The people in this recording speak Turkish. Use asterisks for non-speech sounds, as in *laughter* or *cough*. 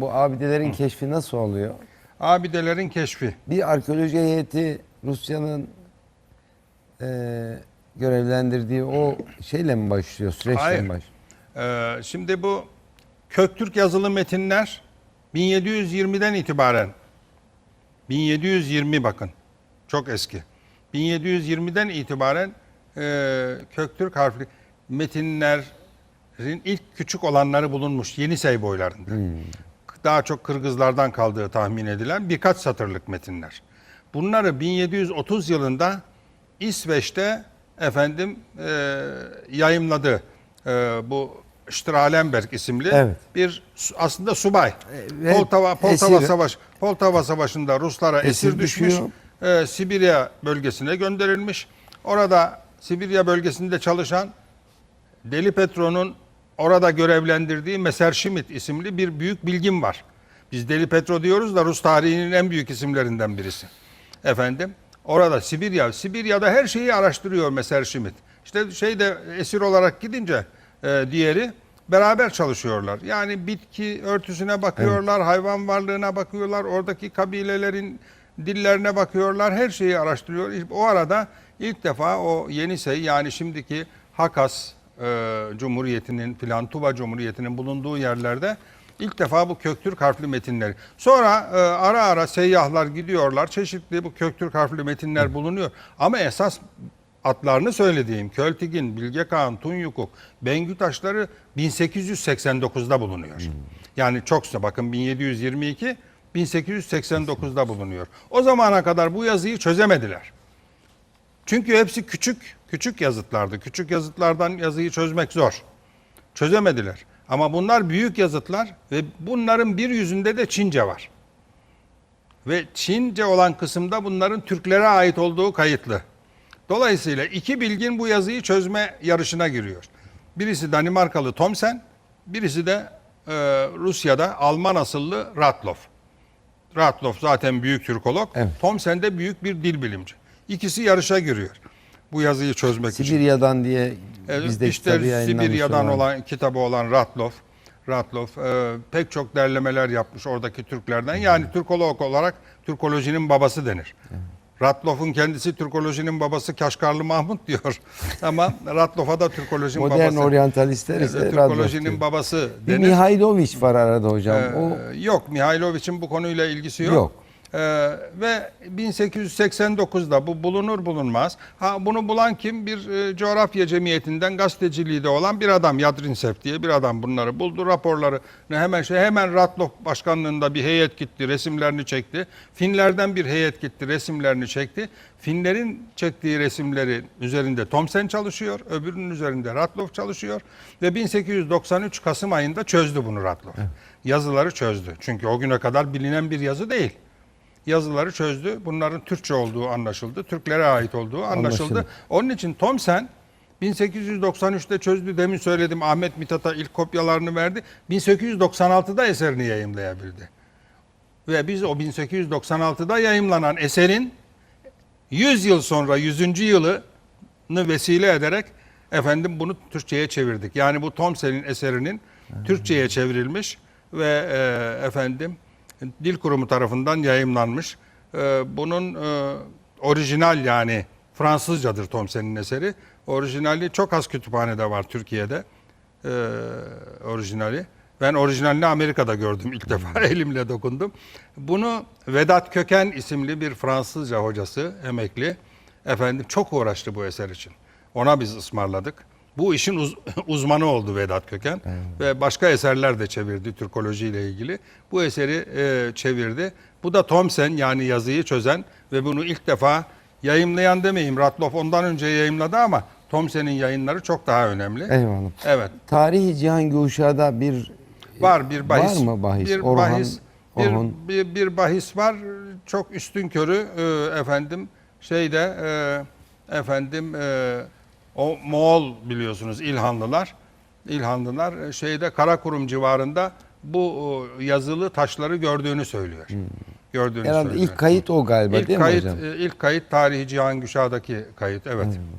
Bu abidelerin keşfi nasıl oluyor? Abidelerin keşfi. Bir arkeoloji heyeti Rusya'nın eee, görevlendirdiği o şeyle mi başlıyor? Süreçle Hayır. mi başlıyor? Ee, şimdi bu Köktürk yazılı metinler 1720'den itibaren 1720 bakın çok eski. 1720'den itibaren e, Köktürk harfli metinlerin ilk küçük olanları bulunmuş Yenisey boylarında. Daha çok Kırgızlardan kaldığı tahmin edilen birkaç satırlık metinler. Bunları 1730 yılında İsveç'te efendim e, yayımladı. E, bu Strahlenberg isimli Evet. bir aslında subay. ve Poltava, Poltava esir- Savaş Poltava Savaşı'nda Ruslara esir, Esir düşmüş. düşüyor. e, Sibirya bölgesine gönderilmiş. Orada Sibirya bölgesinde çalışan Deli Petro'nun orada görevlendirdiği Messerschmitt isimli bir büyük bilgin var. Biz Deli Petro diyoruz da Rus tarihinin en büyük isimlerinden birisi. Efendim orada Sibirya, Sibirya'da her şeyi araştırıyor Messerschmitt. İşte şeyde esir olarak gidince e, diğeri beraber çalışıyorlar. Yani bitki örtüsüne bakıyorlar, hayvan varlığına bakıyorlar, oradaki kabilelerin dillerine bakıyorlar, her şeyi araştırıyor. O arada ilk defa o Yenisey yani şimdiki Hakas e, Cumhuriyeti'nin filan Tuva Cumhuriyeti'nin bulunduğu yerlerde ilk defa bu Köktürk harfli metinleri. Sonra e, ara ara seyyahlar gidiyorlar. Çeşitli bu Köktürk harfli metinler bulunuyor. Ama esas adlarını söylediğim Költigin, Bilge Kağan, Tunyukuk, Bengü taşları 1889'da bulunuyor. Yani çoksa bakın 1722 1889'da bulunuyor. O zamana kadar bu yazıyı çözemediler. Çünkü hepsi küçük küçük yazıtlardı. Küçük yazıtlardan yazıyı çözmek zor. Çözemediler. Ama bunlar büyük yazıtlar ve bunların bir yüzünde de Çince var. Ve Çince olan kısımda bunların Türklere ait olduğu kayıtlı. Dolayısıyla iki bilgin bu yazıyı çözme yarışına giriyor. Birisi Danimarkalı Thomsen, birisi de e, Rusya'da Alman asıllı Ratloff. Ratloff zaten büyük Türkolog, Evet. Thomsen de büyük bir dil bilimci. İkisi yarışa giriyor bu yazıyı çözmek için. Sibirya'dan diye Evet, bizde işte kitabı yayınlamış Sibirya'dan olan- olan kitabı olan Ratloff. Ratloff e, pek çok derlemeler yapmış oradaki Türklerden. Yani Türkolog olarak Türkolojinin babası denir. Ratloff'un kendisi Türkolojinin babası Kaşgarlı Mahmut diyor. *laughs* Ama Ratloff'a da Türkolojinin Modern babası. oryantalistler Evet, ise Türkolojinin Radloff babası Bir denir. Mihailoviç var arada hocam. Ee, o Yok Mihailoviç'in bu konuyla ilgisi yok. Yok. Ee, ve 1889'da bu bulunur bulunmaz. Ha bunu bulan kim? Bir e, coğrafya cemiyetinden gazeteciliği de olan bir adam Yadrinsev diye bir adam bunları buldu. Raporları hemen şey hemen Ratloff başkanlığında bir heyet gitti, resimlerini çekti. Finlerden bir heyet gitti, resimlerini çekti. Finlerin çektiği resimleri üzerinde Thomsen çalışıyor, öbürünün üzerinde Ratloff çalışıyor ve 1893 Kasım ayında çözdü bunu Ratloff. Yazıları çözdü. Çünkü o güne kadar bilinen bir yazı değil yazıları çözdü. Bunların Türkçe olduğu anlaşıldı. Türklere ait olduğu anlaşıldı. Anlaşıldı. Onun için Thomsen 1893'te çözdü. Demin söyledim Ahmet Mithat'a ilk kopyalarını verdi. 1896'da eserini yayımlayabildi. Ve biz o 1896'da yayımlanan eserin 100 yıl sonra 100. yılını vesile ederek efendim bunu Türkçe'ye çevirdik. Yani bu Thomsen'in eserinin Türkçe'ye çevrilmiş ve e, efendim Dil Kurumu tarafından yayımlanmış. E, bunun e, orijinal yani Fransızcadır Thomsen'in eseri. Orijinali çok az kütüphanede var Türkiye'de. E, orijinali. Ben orijinalini Amerika'da gördüm ilk defa *laughs* elimle dokundum. Bunu Vedat Köken isimli bir Fransızca hocası emekli efendim çok uğraştı bu eser için. Ona biz ısmarladık. Bu işin uz- *laughs* uzmanı oldu Vedat Köken ve başka eserler de çevirdi Türkoloji ile ilgili. Bu eseri e, çevirdi. Bu da Thomsen yani yazıyı çözen ve bunu ilk defa yayımlayan demeyeyim. Ratloff ondan önce yayımladı ama Thomsen'in yayınları çok daha önemli. eyvallah. Evet. Tarihi Cihangir Uşağı'da bir Var bir bahis. Var mı bahis? Bir Orhan, bahis. Bir, bir, bir bahis var. Çok üstün körü e, efendim şeyde e, efendim e, o Moğol biliyorsunuz İlhanlılar. İlhanlılar e, şeyde Karakurum civarında bu e, yazılı taşları gördüğünü söylüyor. Gördüğünü herhalde söylüyor. ilk kayıt o galiba İlk değil kayıt, mi hocam? e, ilk kayıt tarihi Cihangüşah'daki kayıt evet.